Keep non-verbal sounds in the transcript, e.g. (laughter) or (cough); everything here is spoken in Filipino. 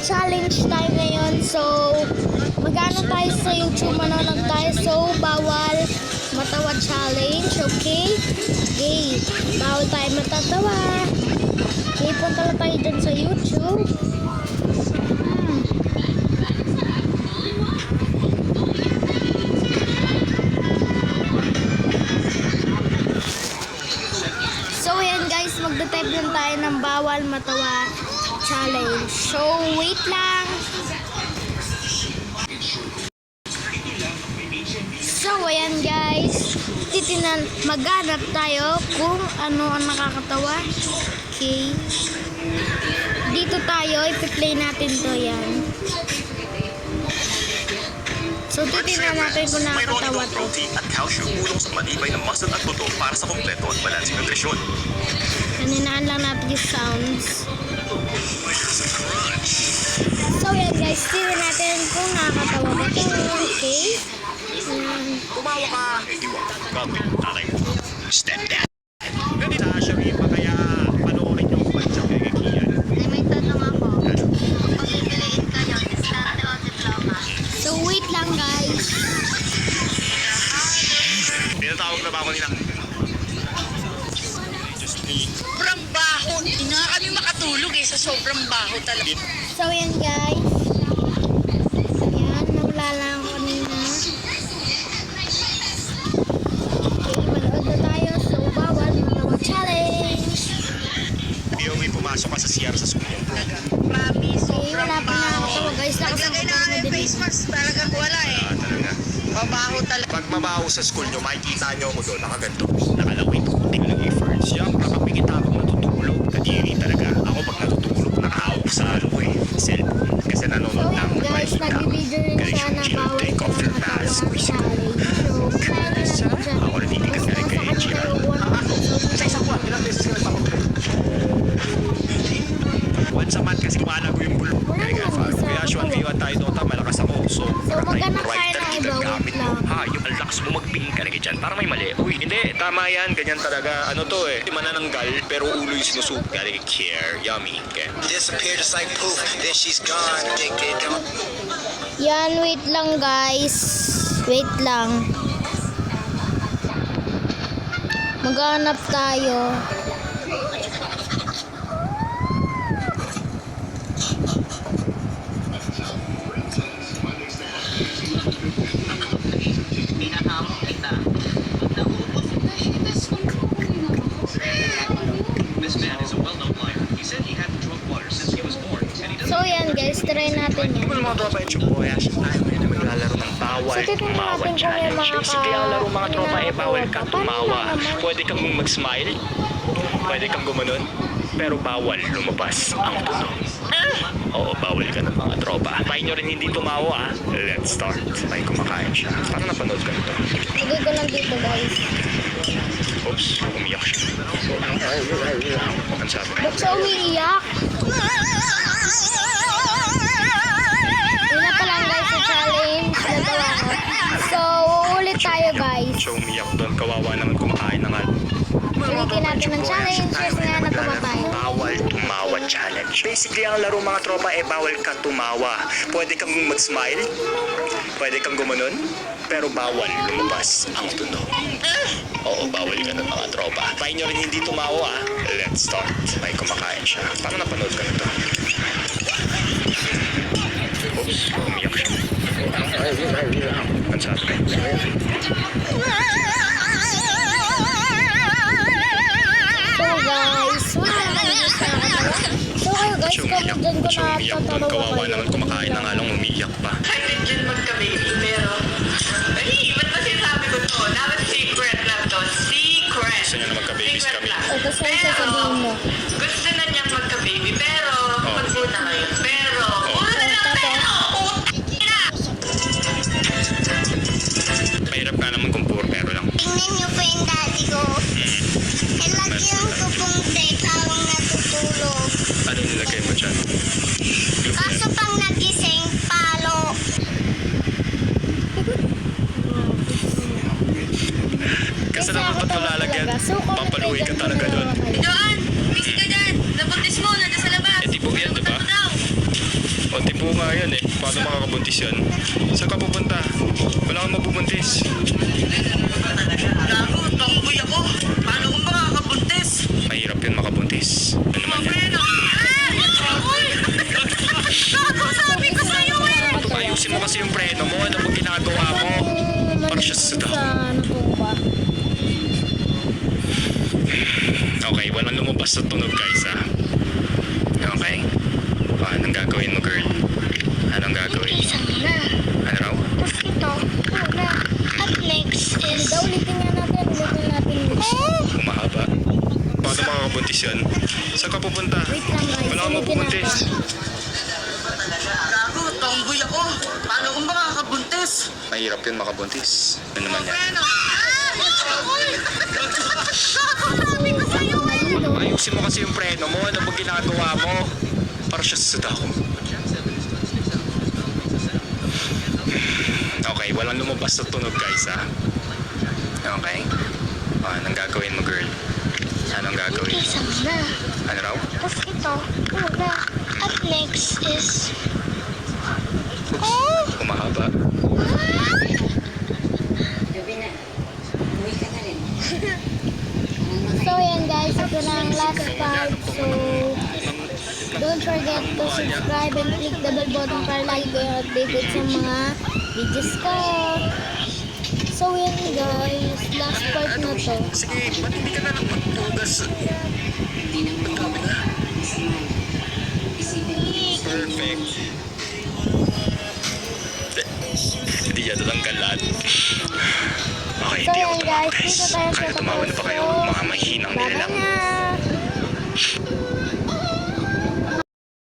challenge time ngayon. So, magano tayo sa YouTube, manonood tayo. So, bawal matawa challenge, okay? Okay, bawal tayo matatawa. Okay, punta na tayo dyan sa YouTube. So, ayan guys, magte-type lang tayo ng bawal matawa challenge. So, wait lang. So, ayan guys. Titinan, maghanap tayo kung ano ang nakakatawa. Okay. Dito tayo, ipi-play natin to yan. So, titinan natin kung nakakatawa to. protein at calcium tulong sa panibay ng muscle at buto para sa kompleto at balansing nutrisyon. Kaninaan lang natin yung sounds. Guys. Tingnan natin kung nakakatawa ba ito. Okay. Ayan. Tumawa ka! Step down. Ganito na pa kaya panoorin yung bansa kay Kian. May tanong ako. Kung pipiliin kayo, diskarte o diploma? So, wait lang guys. Tinatawag na ba ako nila? Sobrang baho. Hindi nga kami makatulog eh sa sobrang baho talaga. So, yan guys. Lang ako. Okay, manood na tayo. So, bawal matawa challenge. May pumasok ka sa CR sa school. Mami, Okay, sobrang wala pa baho. nakakatawa guys. Naglagay na kami face mask. Talagang wala eh. Ah, talaga. Mabaho talaga. Pag mabaho sa school nyo, makikita nyo ako doon, nakaganto. Nakalawit. Ang lakas mo magpingin ka dyan. Para may mali. Uy, hindi. Tama yan. Ganyan talaga. Ano to eh. Manananggal, pero ulo yung sinusup. Kaya care. Yummy. Okay. disappeared just like poof. Then she's gone, addicted. Yan, wait lang guys. Wait lang. Maghanap tayo. Guys, try natin yan. Kung mga tropa yung chuboyas, tayo ngayon ay maglalaro ng bawal So, kung may challenge. mga Basically, ang laro mga tropa ay bawal ka tumawa. Pwede kang mag-smile, pwede kang gumanon, pero bawal lumabas ang tunog. Oo, bawal ka ng mga tropa. Pahin nyo rin hindi tumawa ah. Let's start. May kumakain siya. Paano napanood ka nito? Lagay ko lang dito guys. Oops, umiyak siya. Ang sabi? Ba't siya umiiyak? Siya umiyak doon. Kawawa naman kumakain ng ano. Ulitin natin ng challenge kasi nga natuwa tayo. Bawal tumawa challenge. Basically, ang laro mga tropa ay bawal ka tumawa. Pwede kang mag-smile, pwede kang gumanon, pero bawal lumabas ang tunog. Oo, bawal ka ng mga tropa. Pahin nyo rin hindi tumawa ah. Let's start. May kumakain siya. Paano napanood ka nito? Oops, umiyak siya. Sabi? So guys, umiyak. dyan kung Siya umiyak doon. Kawawa naman kumakain na nga lang umiyak pa. Excited dyan magka-baby pero... Ay, ba't ba sinasabi ko to? Dapat secret lang to. Secret. Gusto niya na magka-babies kami. lang. O, tapos ano Pero, sasabihin mo? Palo. Kasi Kasi naman ba't mo talaga. lalagyan? So, comment Papaluin ka talaga doon. Joan! Miss ka dyan! Nabuntis mo! Nandun sa labas! Eh, di po yan, di ba? Nabutan mo daw. O mabubuntis yun. Saan ka pupunta? Wala kang mabubuntis. Gago, tomboy ako. Paano kung makakabuntis? Mahirap yun makabuntis. Ano naman yan? Gago, sabi ko sa'yo eh! Ayusin mo kasi yung preno mo. Ano bang ginagawa mo? Parang siya sa Sa ano po ba? Okay, walang lumabas sa tunog guys ha. Okay? O, anong gagawin mo girl? Anong gagawin mo? Sana. Ano raw? Tapos ito. Una. At next is... Ito, ulitin nga natin. Ulitin natin. Humahaba. Paano makakabuntis yun? Saan ka pupunta? Wait lang guys. Wala kang mabubuntis. Gago, tomboy ako. Mahirap yun makabuntis. Ano naman yan? Ayusin mo kasi yung preno mo. Ano bang ginagawa mo? Para siya sa dako. Okay, walang lumabas sa tunog guys ha. Okay? O, anong gagawin mo girl? Anong gagawin mo? Sana. Ano raw? Tapos ito. Una. At next is... Oh! Humahaba. (laughs) So yan guys, ito na ang last part. So, don't forget to subscribe and click the bell button para lagi kayong updated sa mga videos ko. So yan guys, last part na to. Sige, ba't hindi ka na lang magpugas? Ang dami na. Perfect. Hindi yan tatanggal lahat. Okay, hindi ako guys, tumawa, sa Kaya tumawa na pa kayo, mga mahinang Bye nilalang. na!